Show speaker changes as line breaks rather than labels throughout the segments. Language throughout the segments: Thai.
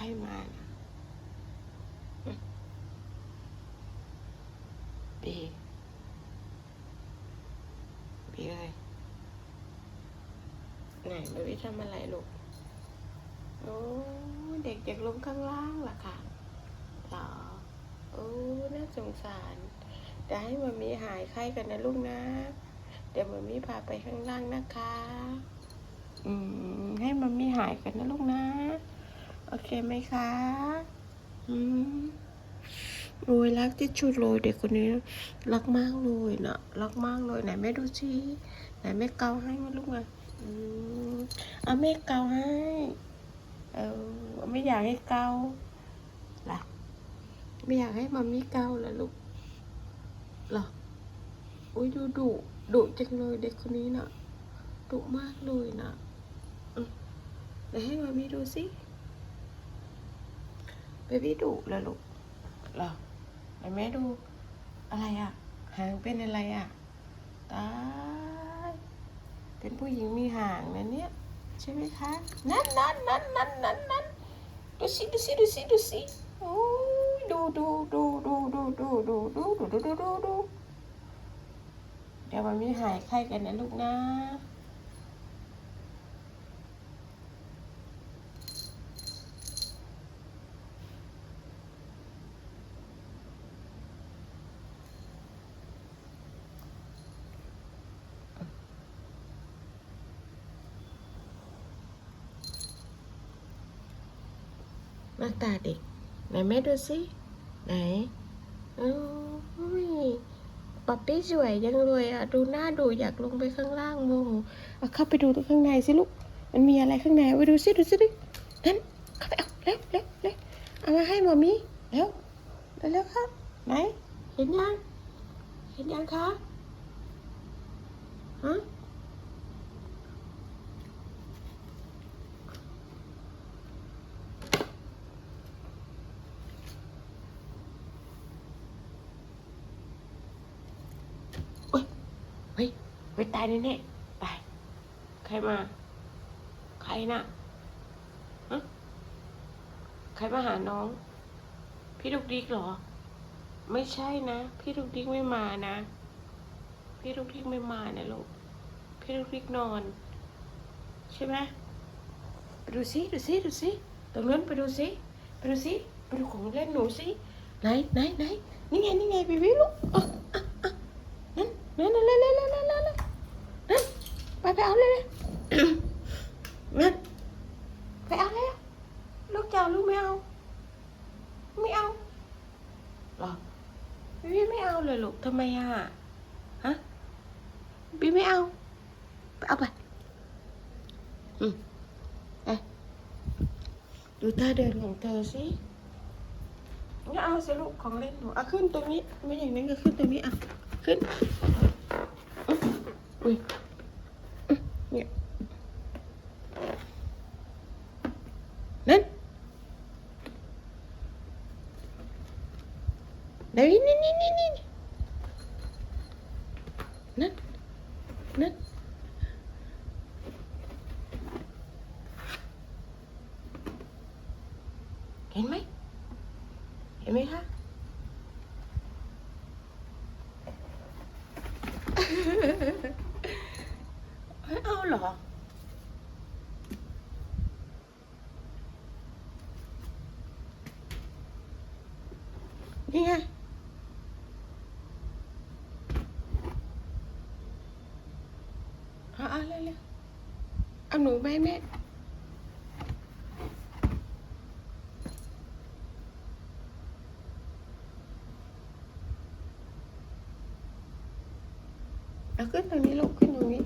รมานะบีบีเอ้ยไหนมาวิทำอะไรลูก โอ้เด็กอยากลงข้างล่างล่ะค่ะหรอโอ้น่าสงสารเดี๋ยวให้มามีหายไข้กันนะลูกนะ เดี๋ยวมามีพาไปข้างล่างนะคะ อืม ให้มามีหายกันนะลูกนะ โอเคไหมคะอืมโอยรักที่ชุดเลยเด็กคนนี้ รักมากเลยนะรักมากเลยไหนแม่ดูสิไหนแม่เกาให้มาลูกอะอืมเอาแม่เกาให้เออไม่อยากให้เกาล่ะไม่อยากให้มัมมี่เกาล่ะลูกหรออุ้ยดูดุดุจังเลยเด็กคนนี้น่ะดุมากเลยนะเดี๋ยวให้มัมมี่ดูสิ เบบี้ดุแล้วลูกเหรอไหนแม่ดู อะไรอะ หางเป็นอะไรอะ ตาย เป็นผู้หญิงมีหางนะเนี่ย ใช่ไหมคะ นั่นนั่นนั่นนั่นนั่นนั่นดูสิดูสิดูสิดูสิโอ้ยดูดูดูดูดูดูดูดูดูดูดูดูดูเดี๋ยวมันมีหายไข้กันนะลูกนะ หน้าตาเด็ก ไหนแม่ดูสิไหนโอ้ยป๊อปปี้สวยจังเลยอะ ดูหน้าดูอยากลงไปข้างล่างโมโหเอาเข้าไปดูตรงข้างในสิลูก มันมีอะไรข้างในไปดูสิดูสิดินั่นเข้าไปเอาเร็วเร็วเร็วเอามาให้หมอมีเร็วเร็วเร็วครับไหนเห็นยังเห็นยังคะฮะ ไม่ตายแน่แน่ไป ใครมา ใครนะ่ะใครมาหาน้อง พี่ลูกดิ๊กหรอ ไม่ใช่นะ พี่ลูกดิ๊กไม่มานะ พี่ลูกดิ๊กไม่มานะลูก พี่ลูกดิ๊กนอน ใช่ไหมไปดูสิดูสิดูสิตรงนั้นไปดูสิไปดูสิไปดูของเล่นหนูสิไหนไหนไหนนี่ไงนี่ไงบีบีลูกนั่นนั่นนั่นนั่น ไปไปเอาเลยนั่นไปเอาเลยลูกจะเอาลูกไม่เอา ไม่เอาหรอพี่ไม่เอาเลยลูกทำไมอะฮะพี่ไม่เอาไปเอาไปอืมไปดูท่าเดินของเธอสิงั้นเอาสิลูกของเล่นหนูเอาขึ้นตรงนี้ ไม่อย่างนั้นก็ขึ้นตรงนี้อะขึ้นอุ้ย nít. Ken mấy? Ken mấy hả? Ôi ơ lọ Đi ha แม่เอาขึ้นตรงนี้ลูกขึ้นตรงนี้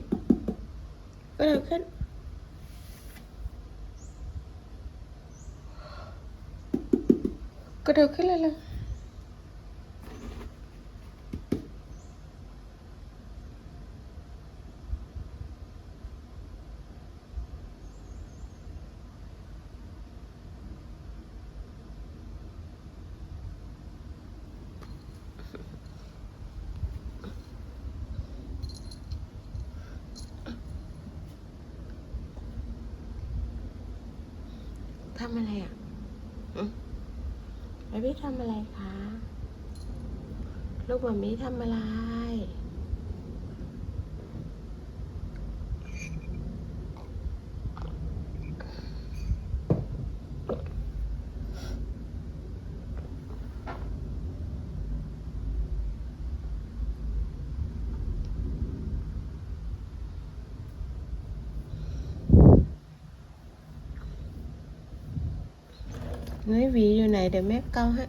ก็เดินขึ้นก็เดินขึ้นเลยเลยำอะไรอะอืมแม่พี่ทำอะไรคะ ลูกหมามีทำอะไร เฮ้ยหวีอยู่ไหนเดี๋ยวแม่เกาให้ไ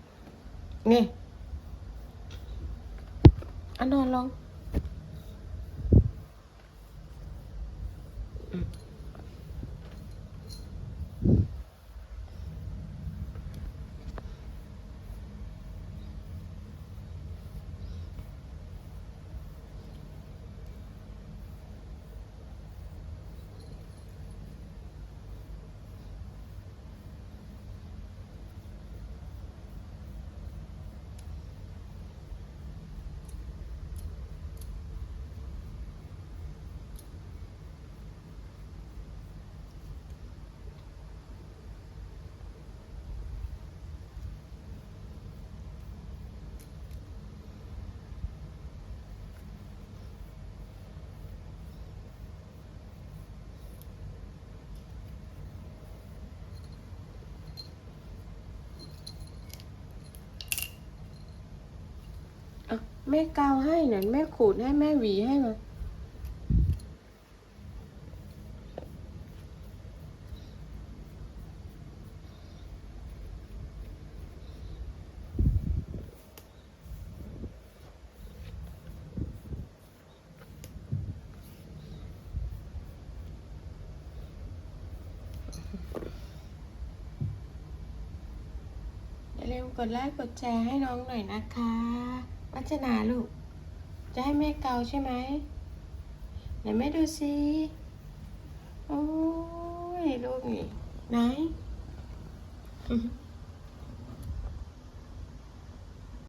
แม่เกาให้หน่อยแม่ขูดให้แม่หวีให้มาอย่าลืมกดไลค์กดแชร์ให้น้องหน่อยนะคะ วัจนาลูก จะให้แม่เกาใช่ไหมไหนแม่ดูสิโอ้ยลูกนี่ไหน